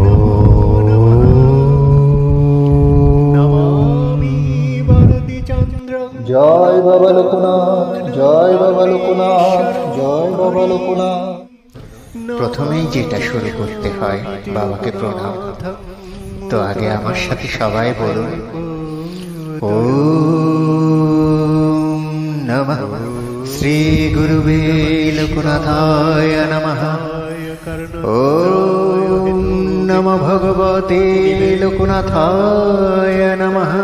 নমো নমঃ নমামি বরদি চন্দ্রং জয় বাবা লোকনাথ জয় বাবা লোকনাথ জয় বাবা লোকনাথ প্রথমেই যেটা শুরু করতে হয়, বাবাকে প্রণাম। তো আগে আমার সাথে সবাই বলুন ও নমঃ শ্রী গুরুবে লোকনাথায় নমঃ। ও নম ভগবতে লোকনাথায় নমঃ।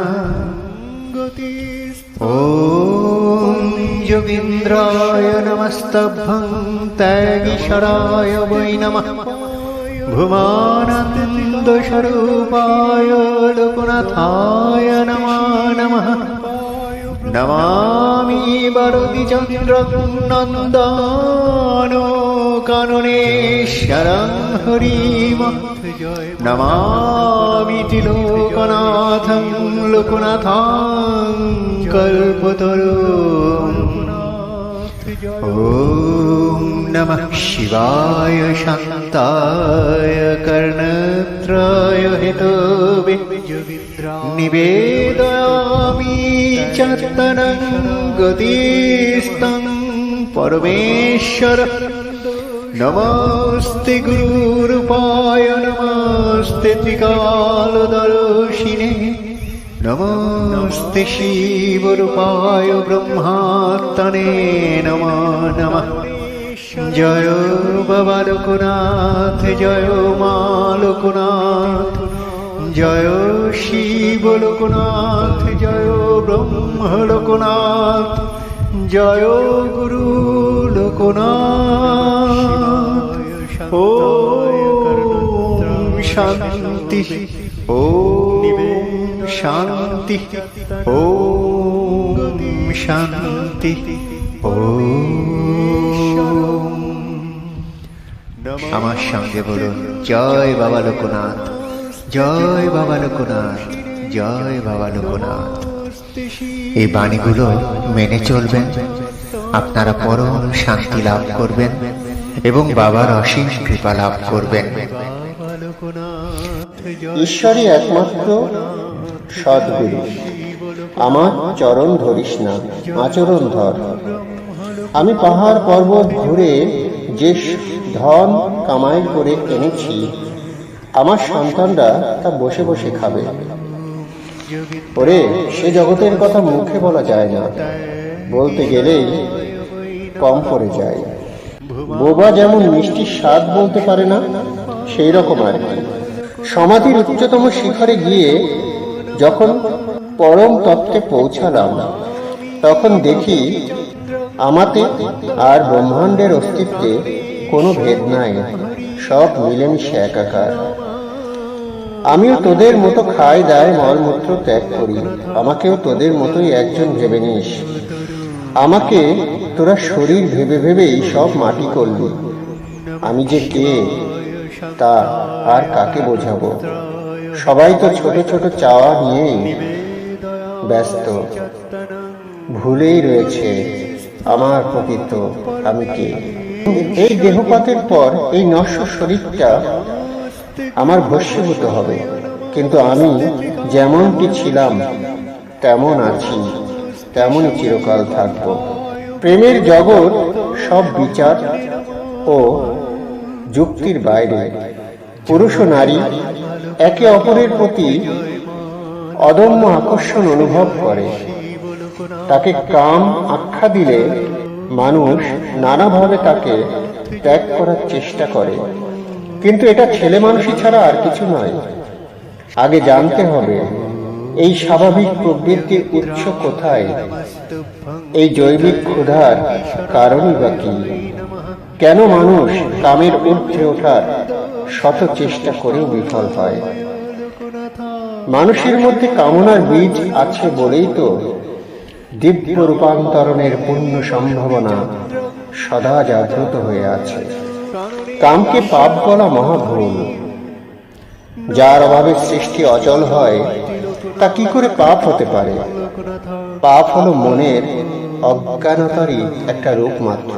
ॐ योगीन्द्राय नमस्तभं तैगीशराय वै नमः भुमानन्दस्वरूपाय लोकनाथाय नमो नमः নমামি বারদি চন্দ্র নন্দন কাননে শরণ হরি নমামি লোকনাথং লোকনাথ কল্পতরু ॐ नमः शिवाय शान्ताय कर्णत्राय हेतवे निवेदयामि चतनं गतिस्तं परमेश्वर नमस्ते गुरुरूपाय नमस्ते त्रिकालदर्शिने नमस्ते शिवरूपाय ब्रह्मात्तने नमो नमः জয় বাবা লোকনাথ জয় মা লোকনাথ জয় শিব লোকনাথ জয় ব্রহ্ম লোকনাথ জয় গুরু লোকনাথ ও শান্তি ও শান্তি। ও শান্তি। ও আমার সঙ্গে বলুন, জয় বাবা লোকনাথ। জয় বাবা লোকনাথ। জয় বাবা লোকনাথ। এই বাণীগুলো মেনে চলবেন। আপনারা পরম শান্তি লাভ করবেন এবং বাবার অসীম কৃপা লাভ করবেন। ঈশ্বরই একমাত্র সদ্গুরু আমার চরণ ধরিস না, আচরণ ধর। আমি পাহাড় পর্বত ঘুরে যে ধন কামাই করে এনেছি, আমার সন্তানরা তা বসে বসে খাবে। ওরে, সে জগতের কথা মুখে বলা যায় না। বলতে গেলেই কম পড়ে যায়। বোবা যেমন মিষ্টির স্বাদ বলতে পারে না সেই রকম আর কি। সমাধির উচ্চতম শিখরে গিয়ে যখন পরম তত্ত্বে পৌঁছালাম, তখন দেখি আমাতে আর ব্রহ্মাণ্ডের অস্তিত্বে কোনো ভেদ নাই, সব মিলেমিশে একাকার। আমিও তোদের মতো খাই দায় মলমূত্র ত্যাগ করি, আমাকেও তোদের মতোই একজন ভেবে নিস। আমাকে তোরা শরীর ভেবে ভেবেই সব মাটি করলি। আমি যে কে, তা আর কাকে বোঝাবো? সবাই তো ছোট ছোট চাওয়া নিয়েই ব্যস্ত। ভুলেই রয়েছে আমার প্রকৃত আমি কে। এই দেহপাতের পর এই নশ্বর শরীরটা আমার ভস্মীভূত হবে। কিন্তু আমি যেমনটি ছিলাম, তেমন আছি, তেমনই চিরকাল থাকব। প্রেমের জগৎ সব বিচার ও যুক্তির বাইরে। পুরুষ ও নারী একে অপরের প্রতি অদম্য আকর্ষণ অনুভব করে। তাকে কাম আখ্যা দিলে মানুষ নানাভাবে তাকে ত্যাগ করার চেষ্টা করে। কিন্তু এটা ছেলে মানুষই ছাড়া আর কিছু নয়। আগে জানতে হবে এই স্বাভাবিক প্রবৃত্তির উৎস কোথায়? এই জৈবিক ক্ষুধার কারণই বা কি? কেন মানুষ কামের ঊর্ধ্বে ওঠার শত চেষ্টা করেও বিফল হয়? মানুষের মধ্যে কামনার বীজ আছে বলেই তো দিব্য রূপান্তরণের পূর্ণ সম্ভাবনা সদা জাগ্রত হয়ে আছে। কামকে পাপ বলা মহাভুল। যার অভাবে সৃষ্টি অচল হয় তা কি করে পাপ হতে পারে? পাপ হলো মনের অজ্ঞানতারই একটা রূপ মাত্র।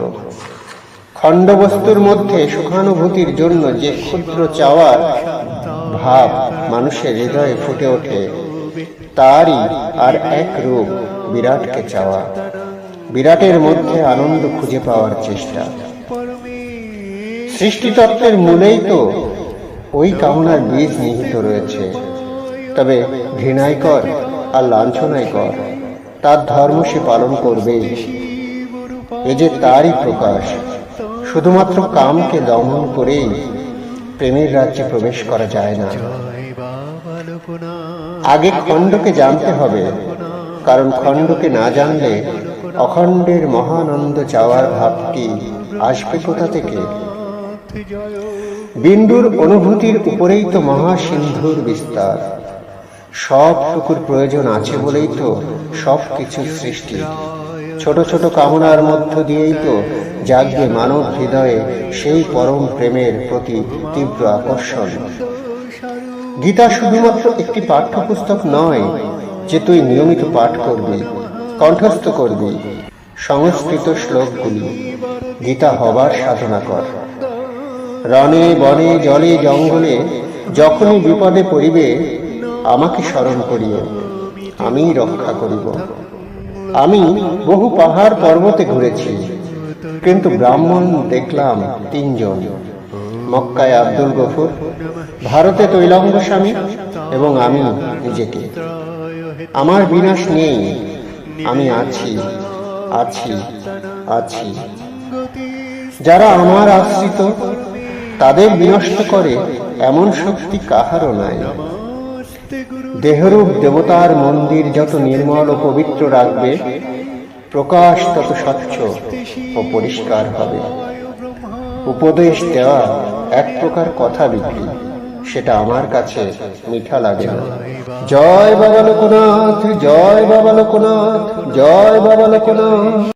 খণ্ডবস্তুর মধ্যে সুখানুভূতির জন্য যে ক্ষুদ্র চাওয়ার ভাব মানুষের হৃদয়ে ফুটে ওঠে, তারই আর এক রূপ বিরাটকে চাওয়া। বিরাটের মধ্যে আনন্দ খুঁজে পাওয়ার চেষ্টা। সৃষ্টিতত্ত্বের মূলেই তো ওই কামনার বীজ নিহিত রয়েছে। তবে ঘৃণাই কর আর লাঞ্ছনায় কর। তার ধর্ম সে পালন করবেই এ যে তারই প্রকাশ। শুধুমাত্র কামকে দমন করেই প্রেমের রাজ্যে প্রবেশ করা যায় না। আগে খণ্ডকে জানতে হবে, কারণ খণ্ডকে না জানলে অখণ্ডের মহানন্দ চাওয়ার ভাবটি আসবে কোথা থেকে? বিন্দুর অনুভূতির উপরেই তো মহাসিন্ধুর বিস্তার। সবটুকুর প্রয়োজন আছে বলেই তো সব কিছুর সৃষ্টি। ছোট ছোট কামনার মধ্য দিয়েই তো জাগবে মানব হৃদয়ে সেই পরম প্রেমের প্রতি তীব্র আকর্ষণ। গীতা শুধুমাত্র একটি পাঠ্যপুস্তক নয়, যে তুই নিয়মিত পাঠ করবি, কণ্ঠস্থ করবি, সংস্কৃত শ্লোকগুলি গীতা হবার সাধনা কর। রণে বনে জলে জঙ্গলে যখনই বিপদে পড়িবে আমাকে স্মরণ করিও আমি রক্ষা করিব। আমি বহু পাহাড় পর্বতে ঘুরেছি, কিন্তু ব্রাহ্মণ দেখলাম তিনজন। মক্কায় আব্দুল গফুর, ভারতে তৈলঙ্গ স্বামী এবং আমি নিজেকে। আমার বিনাশ নেই, আমি আছি আছি আছি। যারা আমার আশ্রিত, তাদের বিনষ্ট করে এমন শক্তি কাহারও নাই। দেহরূপ দেবতার মন্দির যত নির্মল ও পবিত্র রাখবে, প্রকাশ তত স্বচ্ছ ও পরিষ্কার হবে। উপদেশ দেওয়া এক প্রকার কথা বিক্রি সেটা আমার কাছে মিঠা লাগে জয় বাবা লোকনাথ, জয় বাবা লোকনাথ, জয় বাবা লোকনাথ।